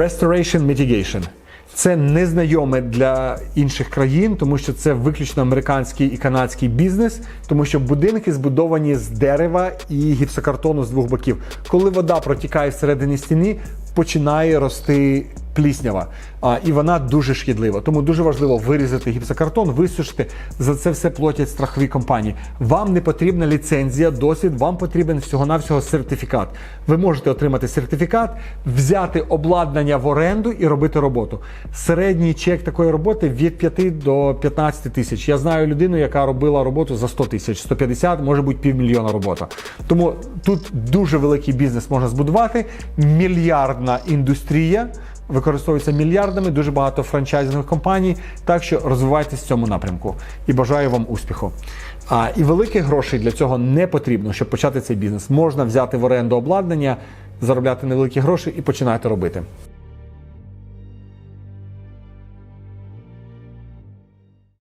Restoration Mitigation. Це незнайоме для інших країн, тому що це виключно американський і канадський бізнес, тому що будинки збудовані з дерева і гіпсокартону з двох боків. Коли вода протікає всередині стіни, починає рости пліснява, а, і вона дуже шкідлива. Тому дуже важливо вирізати гіпсокартон, висушити. За це все платять страхові компанії. Вам не потрібна ліцензія, досвід, вам потрібен всього-навсього сертифікат. Ви можете отримати сертифікат, взяти обладнання в оренду і робити роботу. Середній чек такої роботи від 5 до 15 тисяч. Я знаю людину, яка робила роботу за 100 тисяч, 150, може бути півмільйона робота. Тому тут дуже великий бізнес можна збудувати, мільярдна індустрія. Використовується мільярдами, дуже багато франчайзингових компаній. Так що розвивайтесь в цьому напрямку і бажаю вам успіху. А і великих грошей для цього не потрібно, щоб почати цей бізнес. Можна взяти в оренду обладнання, заробляти невеликі гроші і починати робити.